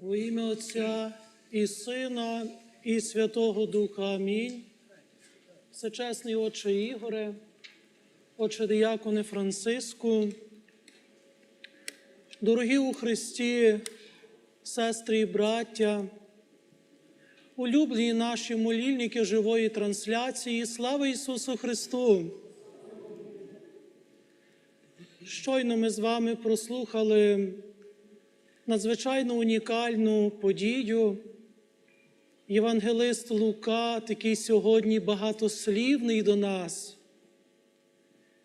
Во ім'я Отця і Сина, і Святого Духа. Амінь. Всечесний Отче Ігоре, Отче Діяконе Франциску, дорогі у Христі, сестри і браття, улюблені наші молільники живої трансляції, слава Ісусу Христу! Щойно ми з вами прослухали надзвичайно унікальну подію. Євангелист Лука, такий сьогодні багатослівний до нас.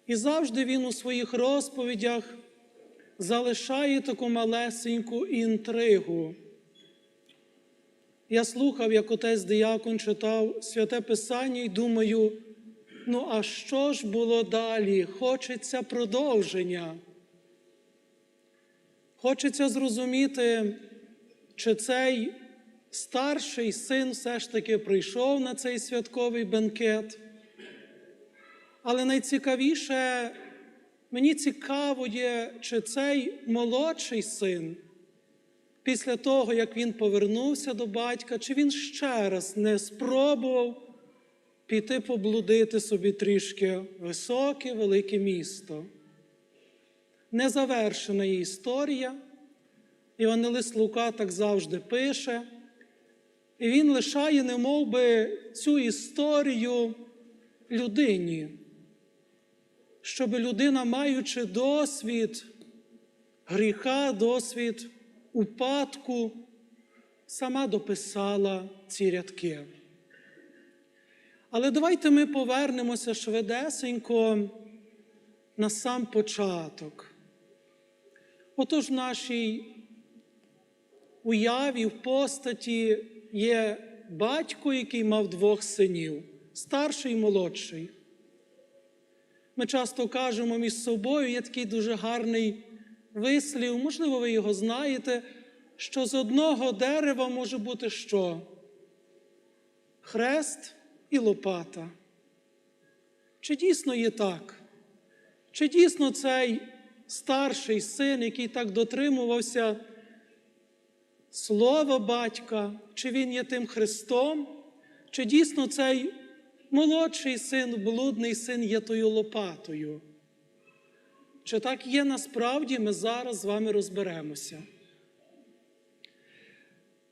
І завжди він у своїх розповідях залишає таку малесеньку інтригу. Я слухав, як отець Діякон читав святе Писання і думаю, ну а що ж було далі? Хочеться продовження. Хочеться зрозуміти, чи цей старший син все ж таки прийшов на цей святковий бенкет. Але найцікавіше, мені цікаво є, чи цей молодший син, після того, як він повернувся до батька, чи він ще раз не спробував піти поблудити собі трішки високе, велике місто. Незавершена її історія. Івангелист Лука так завжди пише. І він лишає, не би, цю історію людині, щоб людина, маючи досвід гріха, досвід упадку, сама дописала ці рядки. Але давайте ми повернемося швидесенько на сам початок. Отож, в нашій уяві в постаті є батько, який мав двох синів старший і молодший. Ми часто кажемо між собою, є такий дуже гарний вислів, можливо, ви його знаєте, що з одного дерева може бути що? Хрест і лопата. Чи дійсно є так? Чи дійсно цей старший син, який так дотримувався слова батька, чи він є тим Христом, чи дійсно цей молодший син, блудний син є тою лопатою? Чи так є насправді, ми зараз з вами розберемося.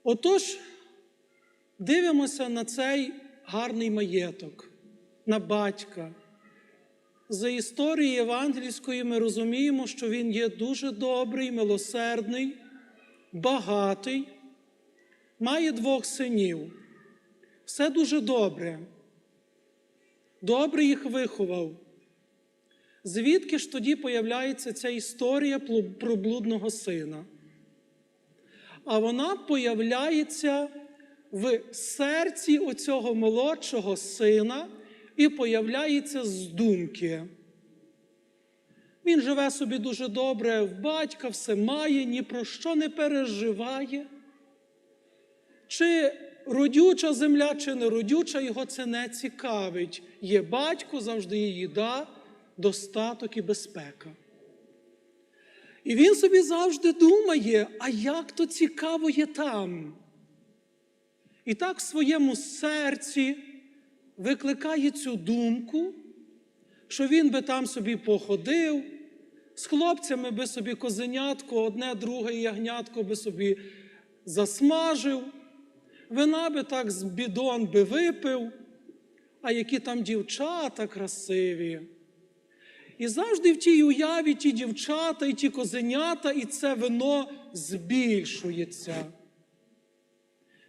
Отож, дивимося на цей гарний маєток, на батька. За історії євангельської ми розуміємо, що він є дуже добрий, милосердний, багатий, має двох синів. Все дуже добре. Добре їх виховав. Звідки ж тоді появляється ця історія про блудного сина? А вона появляється в серці оцього молодшого сина і появляється з думки. Він живе собі дуже добре, в батька все має, ні про що не переживає. Чи родюча земля, чи не родюча, його це не цікавить. Є батько, завжди є їда, достаток і безпека. І він собі завжди думає, а як то цікаво є там. І так в своєму серці викликає цю думку, що він би там собі походив, з хлопцями би собі козенятко, одне, друге ягнятко би собі засмажив, вина би так з бідон би випив, а які там дівчата красиві. І завжди в тій уяві ті дівчата, і ті козенята, і це вино збільшується.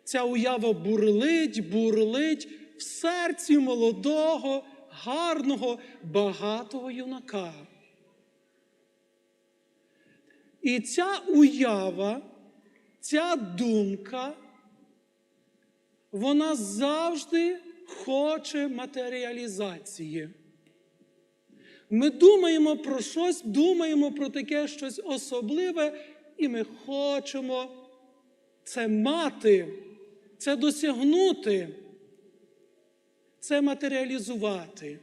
Ця уява бурлить, бурлить в серці молодого, гарного, багатого юнака. І ця уява, ця думка, вона завжди хоче матеріалізації. Ми думаємо про щось, думаємо про таке щось особливе, і ми хочемо це мати, це досягнути, це матеріалізувати.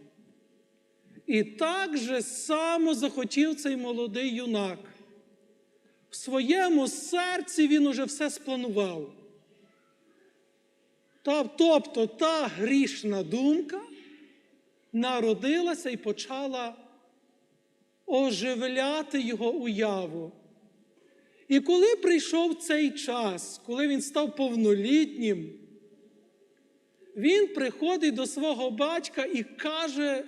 І так же само захотів цей молодий юнак. в своєму серці він уже все спланував. Тобто та грішна думка народилася і почала оживляти його уяву. І коли прийшов цей час, коли він став повнолітнім, він приходить до свого батька і каже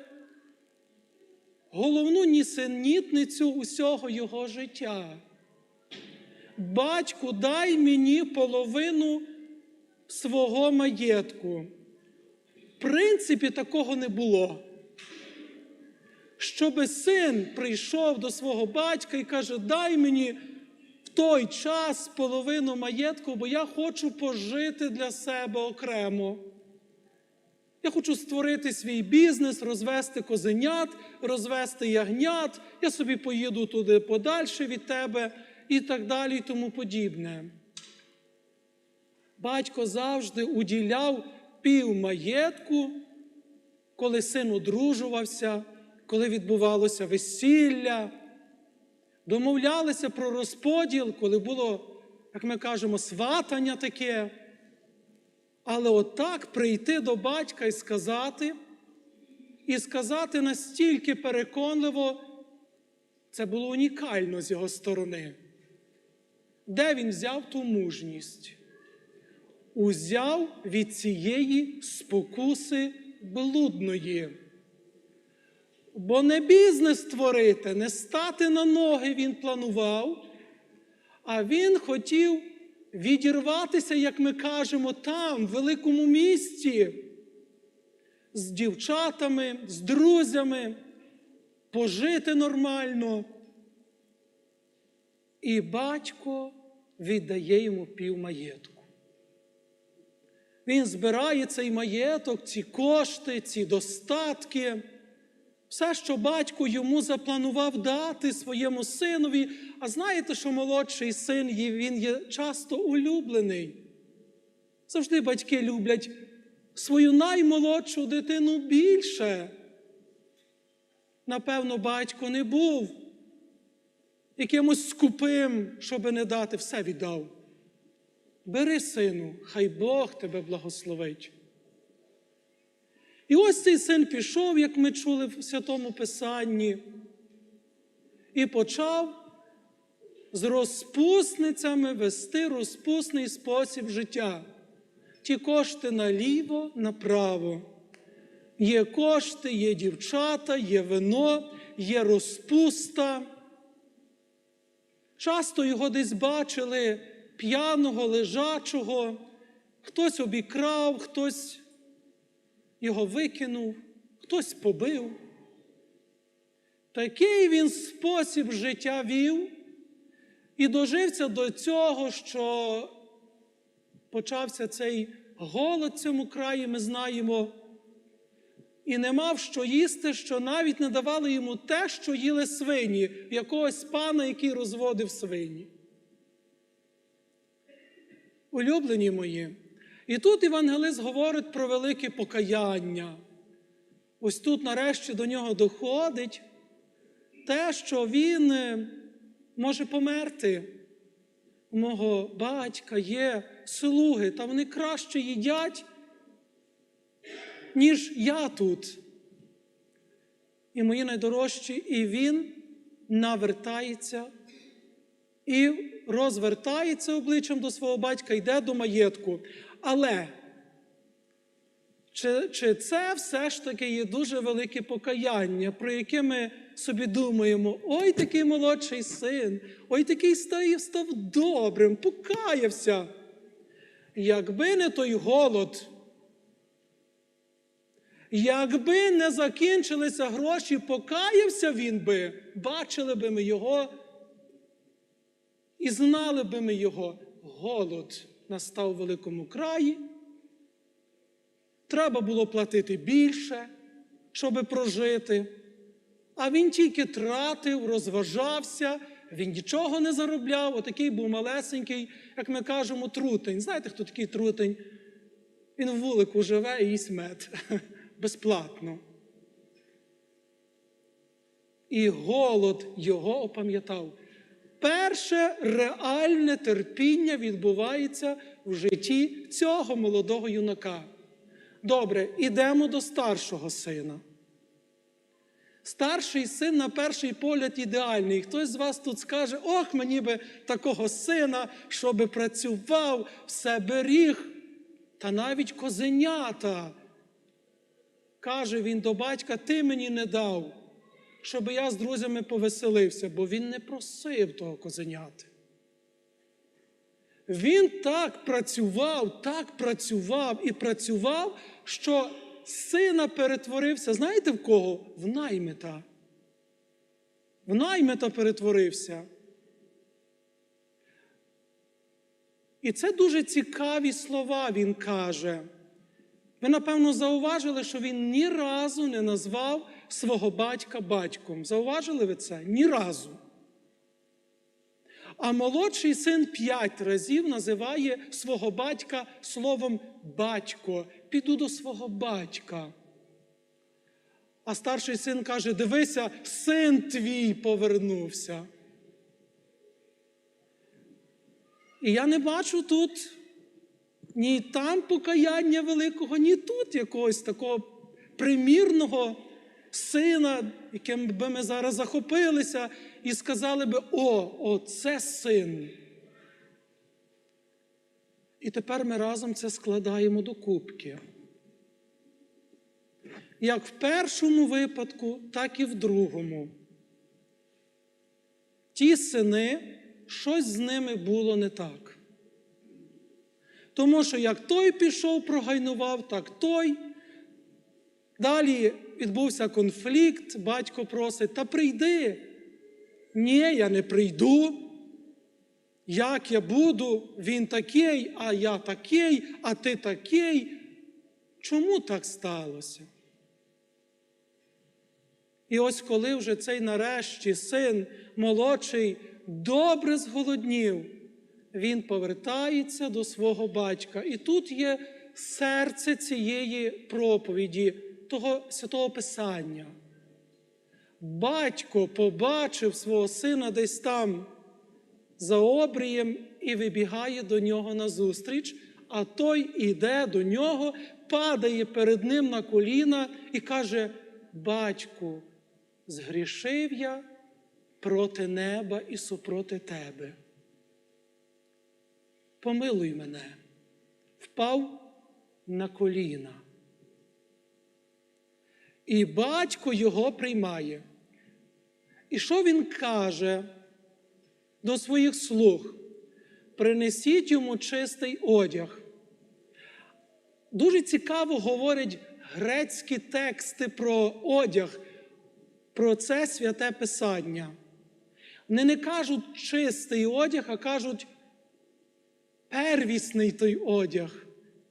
головну нісенітницю усього його життя. Батьку, дай мені половину свого маєтку. В принципі, такого не було. Щоби син прийшов до свого батька і каже, дай мені в той час половину маєтку, бо я хочу пожити для себе окремо. Я хочу створити свій бізнес, розвести козенят, розвести ягнят, я собі поїду туди подальше від тебе і так далі, і тому подібне. Батько завжди уділяв пів маєтку, коли син одружувався, коли відбувалося весілля, домовлялися про розподіл, коли було, як ми кажемо, сватання таке. Але отак прийти до батька і сказати, і сказати настільки переконливо, це було унікально з його сторони. Де він взяв ту мужність? Узяв від цієї спокуси блудної. Бо не бізнес створити, не стати на ноги він планував, а він хотів відірватися, як ми кажемо, там, в великому місті, з дівчатами, з друзями, пожити нормально. І батько віддає йому пів маєтку. Він збирає цей маєток, ці кошти, ці достатки, все, що батько йому запланував дати своєму синові. А знаєте, що молодший син він є часто улюблений. Завжди батьки люблять свою наймолодшу дитину більше. Напевно, батько не був якимось скупим, щоби не дати, все віддав. Бери, сину, хай Бог тебе благословить. І ось цей син пішов, як ми чули в Святому Писанні, і почав з розпусницями вести розпусний спосіб життя. Ті кошти наліво, направо. Є кошти, є дівчата, є вино, є розпуста. Часто його десь бачили п'яного, лежачого, хтось обікрав, хтось його викинув, хтось побив. Такий він спосіб життя вів і дожився до цього, що почався цей голод в цьому краї, ми знаємо, і не мав що їсти, що навіть не давали йому те, що їли свині, якогось пана, який розводив свині. Улюблені мої. І тут Євангелист говорить про велике покаяння. Ось тут, нарешті, до нього доходить те, що він е, може померти. У мого батька є слуги, та вони краще їдять, ніж я тут. І мої найдорожчі, і він навертається і розвертається обличчям до свого батька, йде до маєтку. Але чи, чи це все ж таки є дуже велике покаяння, про яке ми собі думаємо, ой такий молодший син, ой такий став, став добрим, покаявся. Якби не той голод, якби не закінчилися гроші, покаявся він би, бачили би ми його і знали би ми його голод настав у великому краї. Треба було платити більше, щоб прожити. А він тільки тратив, розважався, він нічого не заробляв. Отакий був малесенький, як ми кажемо, трутень. Знаєте, хто такий трутень? Він в вулику живе і їсть мед безплатно. І голод його опам'ятав. Перше реальне терпіння відбувається в житті цього молодого юнака. Добре, ідемо до старшого сина. Старший син на перший погляд ідеальний. Хтось з вас тут скаже: ох, мені би такого сина, щоби працював, все беріг. Та навіть козенята. Каже він до батька: ти мені не дав, щоб я з друзями повеселився, бо він не просив того козеняти. Він так працював, так працював і працював, що сина перетворився. Знаєте в кого? В наймита. В наймита перетворився. І це дуже цікаві слова він каже. Ви, напевно, зауважили, що він ні разу не назвав свого батька батьком. Зауважили ви це? Ні разу. А молодший син п'ять разів називає свого батька словом батько. Піду до свого батька. А старший син каже: Дивися, син твій повернувся. І я не бачу тут ні там покаяння великого, ні тут якогось такого примірного сина, яким би ми зараз захопилися, і сказали би: О, оце син. І тепер ми разом це складаємо до кубки. Як в першому випадку, так і в другому. Ті сини, щось з ними було не так. Тому що як той пішов, прогайнував, так той. Далі відбувся конфлікт, батько просить, та прийди. Ні, я не прийду. Як я буду, він такий, а я такий, а ти такий. Чому так сталося? І ось коли вже цей нарешті син молодший добре зголоднів, він повертається до свого батька. І тут є серце цієї проповіді, того святого Писання. Батько побачив свого сина десь там за обрієм і вибігає до нього назустріч, а той іде до нього, падає перед ним на коліна і каже: Батьку, згрішив я проти неба і супроти тебе. Помилуй мене, впав на коліна. І батько його приймає. І що він каже до своїх слуг? Принесіть йому чистий одяг. Дуже цікаво говорять грецькі тексти про одяг, про це святе Писання. Вони не кажуть чистий одяг, а кажуть первісний той одяг,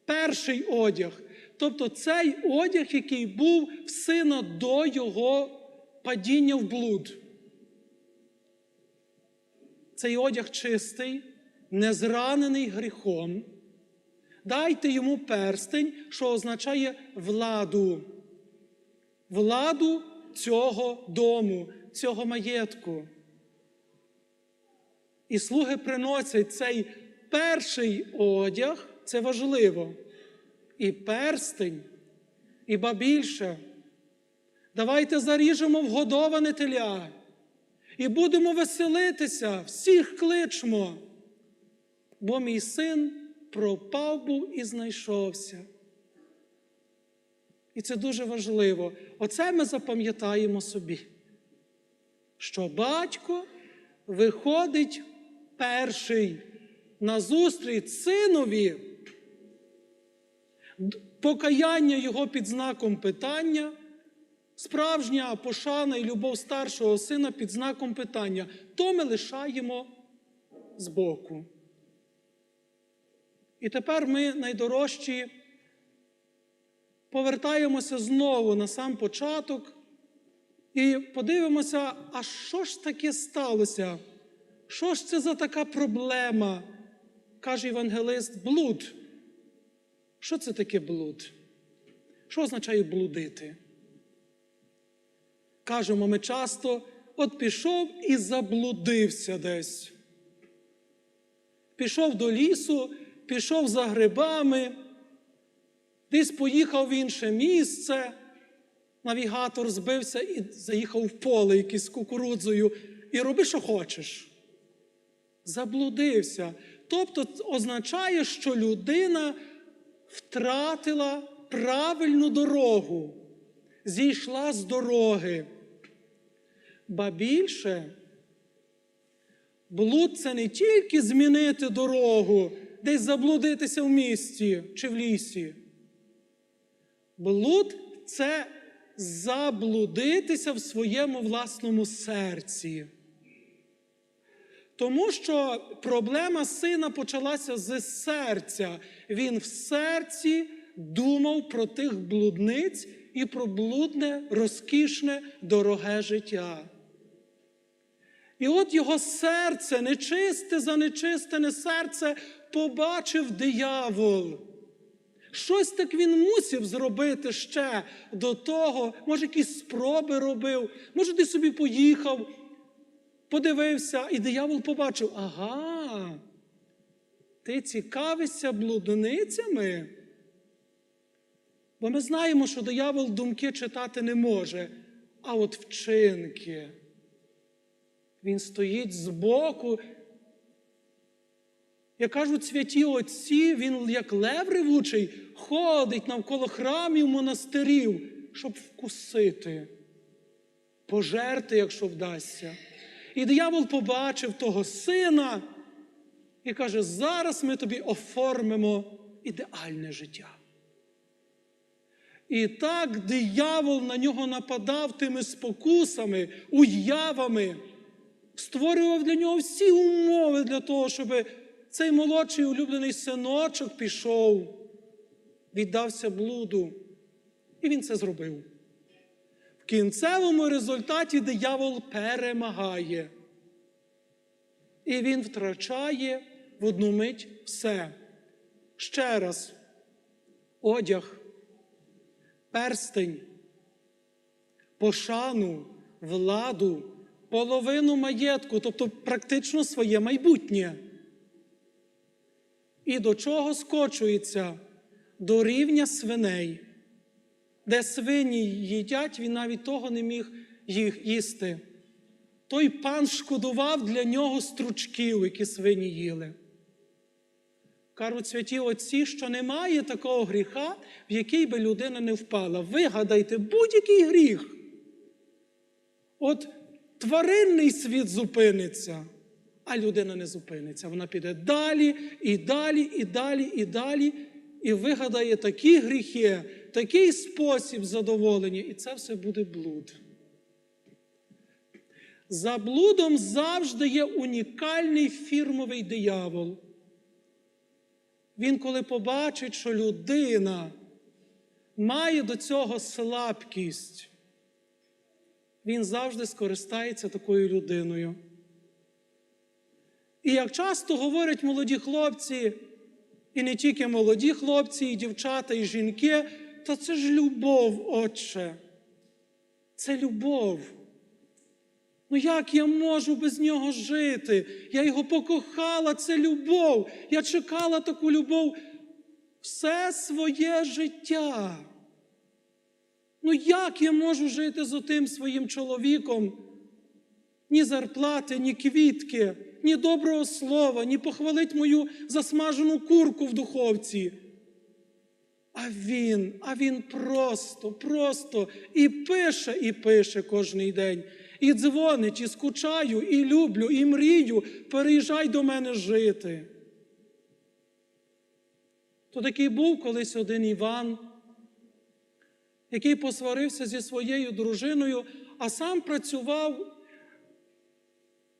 перший одяг. Тобто цей одяг, який був в сина до його падіння в блуд. Цей одяг чистий, не зранений гріхом. Дайте йому перстень, що означає владу. Владу цього дому, цього маєтку. І слуги приносять цей перший одяг, це важливо. І перстень, і ба більше. Давайте заріжемо вгодоване теля і будемо веселитися, всіх кличмо. Бо мій син пропав був і знайшовся. І це дуже важливо. Оце ми запам'ятаємо собі, що батько виходить перший на зустріч синові, покаяння його під знаком питання, справжня пошана і любов старшого сина під знаком питання, то ми лишаємо збоку. І тепер ми найдорожчі повертаємося знову на сам початок і подивимося, а що ж таке сталося? Що ж це за така проблема? каже євангелист, блуд. Що це таке блуд? Що означає блудити? Кажемо ми часто, от пішов і заблудився десь. Пішов до лісу, пішов за грибами, десь поїхав в інше місце. Навігатор збився і заїхав в поле якесь кукурудзою, і роби, що хочеш. Заблудився. Тобто означає, що людина втратила правильну дорогу, зійшла з дороги. Ба більше, блуд це не тільки змінити дорогу, десь заблудитися в місті чи в лісі. Блуд це заблудитися в своєму власному серці. Тому що проблема сина почалася з серця. Він в серці думав про тих блудниць і про блудне, розкішне, дороге життя. І от його серце, нечисте, занечистене серце, побачив диявол. Щось так він мусив зробити ще до того, може, якісь спроби робив, може, ти собі поїхав, подивився, і диявол побачив: ага, ти цікавишся блудницями? Бо ми знаємо, що диявол думки читати не може, а от вчинки. Він стоїть збоку. Як кажуть святі отці, він, як лев ревучий, ходить навколо храмів монастирів, щоб вкусити, пожерти, якщо вдасться. І диявол побачив того сина і каже: зараз ми тобі оформимо ідеальне життя. І так диявол на нього нападав тими спокусами, уявами, створював для нього всі умови для того, щоб цей молодший улюблений синочок пішов, віддався блуду. І він це зробив. Кінцевому результаті диявол перемагає. І він втрачає в одну мить все. Ще раз, одяг, перстень, пошану, владу, половину маєтку, тобто практично своє майбутнє. І до чого скочується? До рівня свиней, де свині їдять, він навіть того не міг їх їсти. Той пан шкодував для нього стручків, які свині їли. Кажуть святі отці, що немає такого гріха, в який би людина не впала. Вигадайте будь-який гріх. От тваринний світ зупиниться, а людина не зупиниться. Вона піде далі і далі, і далі, і далі, і вигадає такі гріхи, такий спосіб задоволення, і це все буде блуд. За блудом завжди є унікальний фірмовий диявол. Він, коли побачить, що людина має до цього слабкість, він завжди скористається такою людиною. І як часто говорять молоді хлопці, і не тільки молоді хлопці, і дівчата, і жінки, то це ж любов, Отче. Це любов. Ну як я можу без нього жити? Я його покохала, це любов. Я чекала таку любов все своє життя. Ну як я можу жити з отим своїм чоловіком? Ні зарплати, ні квітки, ні доброго слова, ні похвалить мою засмажену курку в духовці. А він, а він просто, просто і пише, і пише кожний день. І дзвонить, і скучаю, і люблю, і мрію, переїжджай до мене жити. То такий був колись один Іван, який посварився зі своєю дружиною, а сам працював,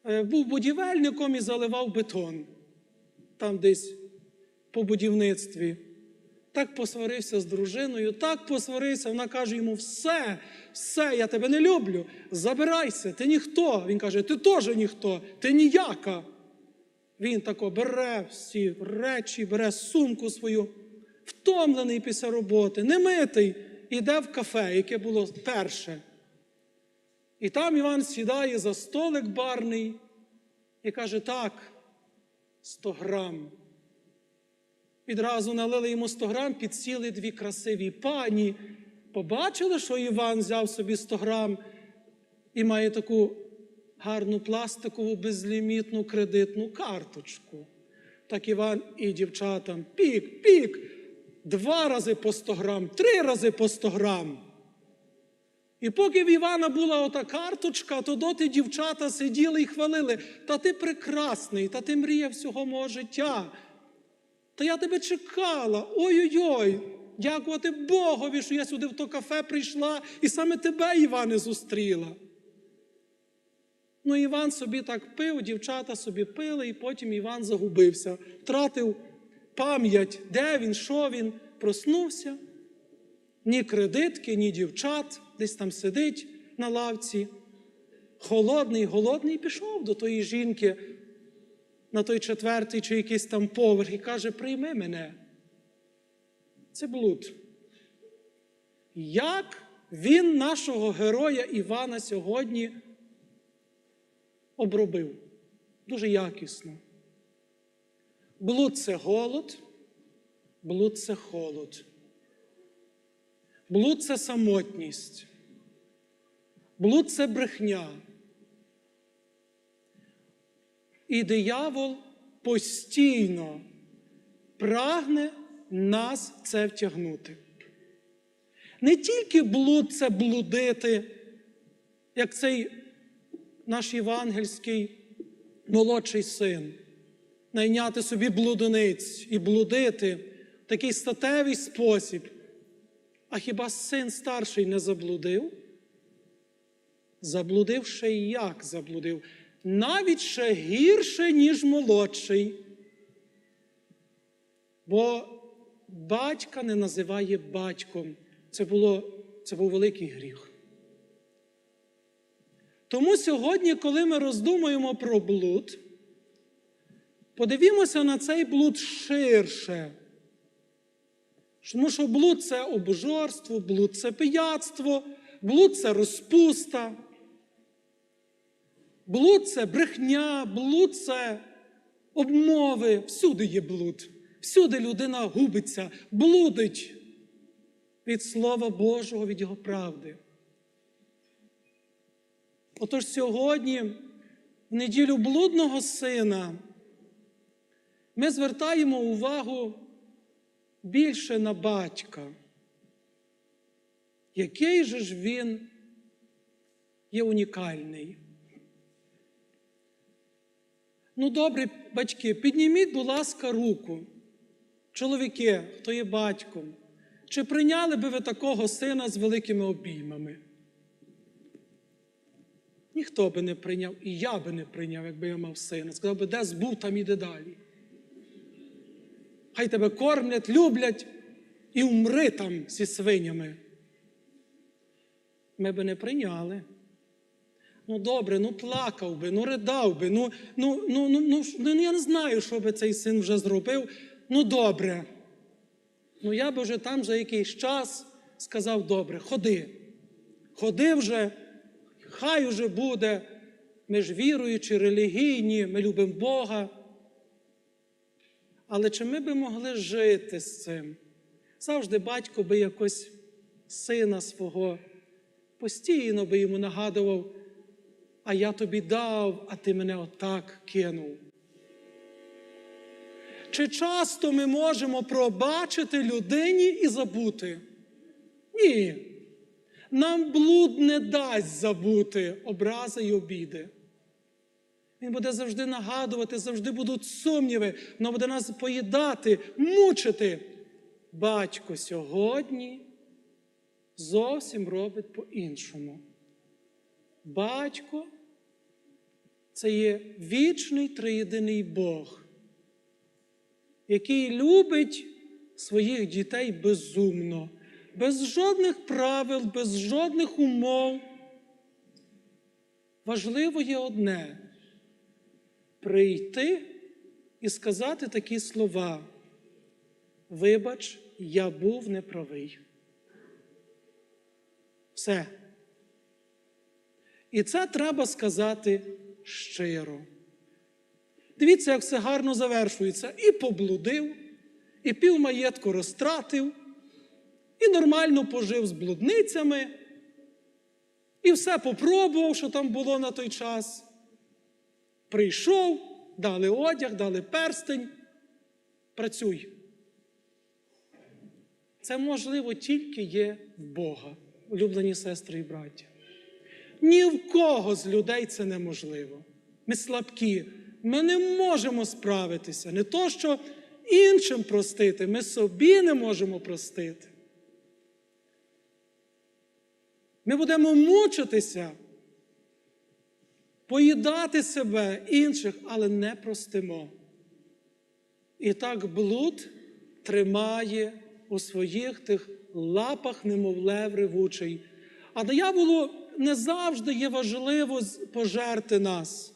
був будівельником і заливав бетон там десь по будівництві. Так посварився з дружиною, так посварився. Вона каже йому: все, все, я тебе не люблю. Забирайся, ти ніхто. Він каже, ти теж ніхто, ти ніяка. Він тако бере всі речі, бере сумку свою, втомлений після роботи, немитий, іде в кафе, яке було перше. І там Іван сідає за столик барний і каже: так, 100 грам. Відразу налили йому 100 грам, підсіли дві красиві пані. Побачили, що Іван взяв собі 100 грам і має таку гарну пластикову безлімітну кредитну карточку. Так Іван і дівчатам пік, пік, два рази по 100 грам, три рази по 100 грам. І поки в Івана була ота карточка, то доти дівчата сиділи і хвалили, та ти прекрасний, та ти мрія всього мого життя. Та я тебе чекала. Ой-ой-ой. Дякувати Богові, що я сюди в то кафе прийшла і саме тебе, Іване, зустріла. Ну, Іван собі так пив, дівчата собі пили, і потім Іван загубився, втратив пам'ять, де він, що він, проснувся. Ні кредитки, ні дівчат, десь там сидить на лавці. Холодний, голодний, пішов до тої жінки на той четвертий чи якийсь там поверх і каже: прийми мене. Це блуд. Як він нашого героя Івана сьогодні обробив? Дуже якісно. Блуд це голод, блуд це холод. Блуд це самотність. Блуд це брехня. І диявол постійно прагне нас це втягнути. Не тільки блуд це блудити, як цей наш євангельський молодший син, найняти собі блудениць і блудити в такий статевий спосіб. А хіба син старший не заблудив? Заблудив ще як заблудив? Навіть ще гірше, ніж молодший. Бо батька не називає батьком. Це, було, це був великий гріх. Тому сьогодні, коли ми роздумуємо про блуд, подивімося на цей блуд ширше. Тому що блуд це обожорство, блуд це пияцтво, блуд це розпуста, блуд це брехня, блуд це обмови. Всюди є блуд. Всюди людина губиться, блудить від Слова Божого, від Його правди. Отож сьогодні, в неділю блудного сина, ми звертаємо увагу більше на батька. Який же ж він є унікальний? Ну, добре, батьки, підніміть, будь ласка, руку. Чоловіки, хто є батьком, чи прийняли би ви такого сина з великими обіймами? Ніхто би не прийняв, і я би не прийняв, якби я мав сина. Сказав би, де збув, там іде далі. Хай тебе кормлять, люблять і умри там зі свинями. Ми би не прийняли. Ну, добре, ну плакав би, ну ридав би, ну, ну, ну, ну, ну, ну я не знаю, що би цей син вже зробив. Ну, добре. Ну, я би вже там за якийсь час сказав: добре, ходи. Ходи вже, хай уже буде. Ми ж віруючі, релігійні, ми любимо Бога. Але чи ми би могли жити з цим? Завжди батько би якось сина свого постійно би йому нагадував, а я тобі дав, а ти мене отак кинув. Чи часто ми можемо пробачити людині і забути? Ні. Нам блуд не дасть забути образи й обіди. Він буде завжди нагадувати, завжди будуть сумніви, воно буде нас поїдати, мучити. Батько сьогодні зовсім робить по-іншому. Батько це є вічний триєдиний Бог, який любить своїх дітей безумно, без жодних правил, без жодних умов. Важливо є одне прийти і сказати такі слова. Вибач, я був неправий. Все. І це треба сказати щиро. Дивіться, як все гарно завершується. І поблудив, і пів маєтку розтратив, і нормально пожив з блудницями, і все попробував, що там було на той час. Прийшов, дали одяг, дали перстень. Працюй. Це можливо тільки є в Бога, улюблені сестри і браття. Ні в кого з людей це неможливо. Ми слабкі, ми не можемо справитися. Не то, що іншим простити, ми собі не можемо простити. Ми будемо мучитися, поїдати себе інших, але не простимо. І так блуд тримає у своїх тих лапах, немов лев ревучий. А дияволу не завжди є важливо пожерти нас,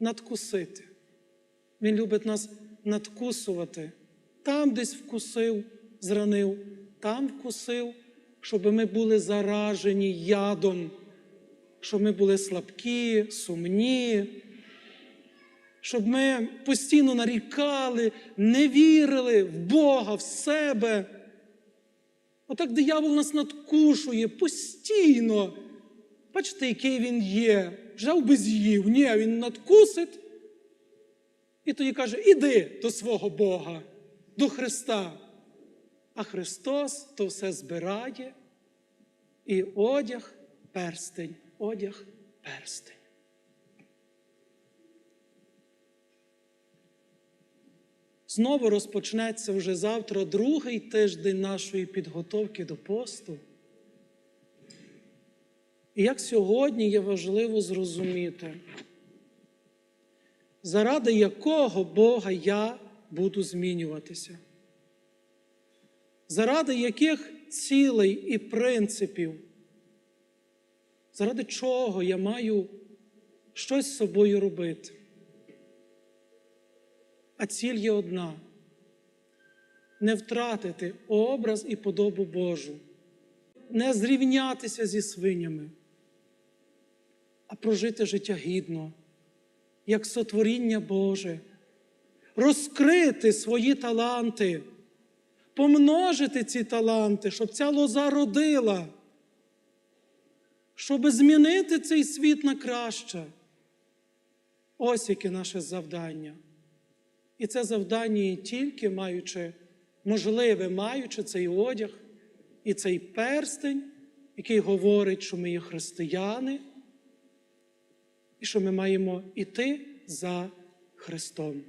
надкусити. Він любить нас надкусувати. Там десь вкусив, зранив, там вкусив, щоб ми були заражені ядом, щоб ми були слабкі, сумні, щоб ми постійно нарікали, не вірили в Бога, в себе. Отак диявол нас надкушує постійно. Бачите, який він є. Взяв би з'їв. Ні, він надкусить. І тоді каже: іди до свого Бога, до Христа. А Христос то все збирає. І одяг, перстень, одяг, перстень. Знову розпочнеться вже завтра другий тиждень нашої підготовки до посту. І як сьогодні є важливо зрозуміти, заради якого Бога я буду змінюватися, заради яких цілей і принципів, заради чого я маю щось з собою робити. А ціль є одна не втратити образ і подобу Божу, не зрівнятися зі свинями, а прожити життя гідно, як сотворіння Боже, розкрити свої таланти, помножити ці таланти, щоб ця лоза родила, щоб змінити цей світ на краще. Ось яке наше завдання. І це завдання тільки маючи, можливе, маючи цей одяг і цей перстень, який говорить, що ми є християни, і що ми маємо іти за Христом.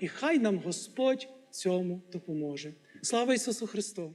І хай нам Господь цьому допоможе. Слава Ісусу Христу!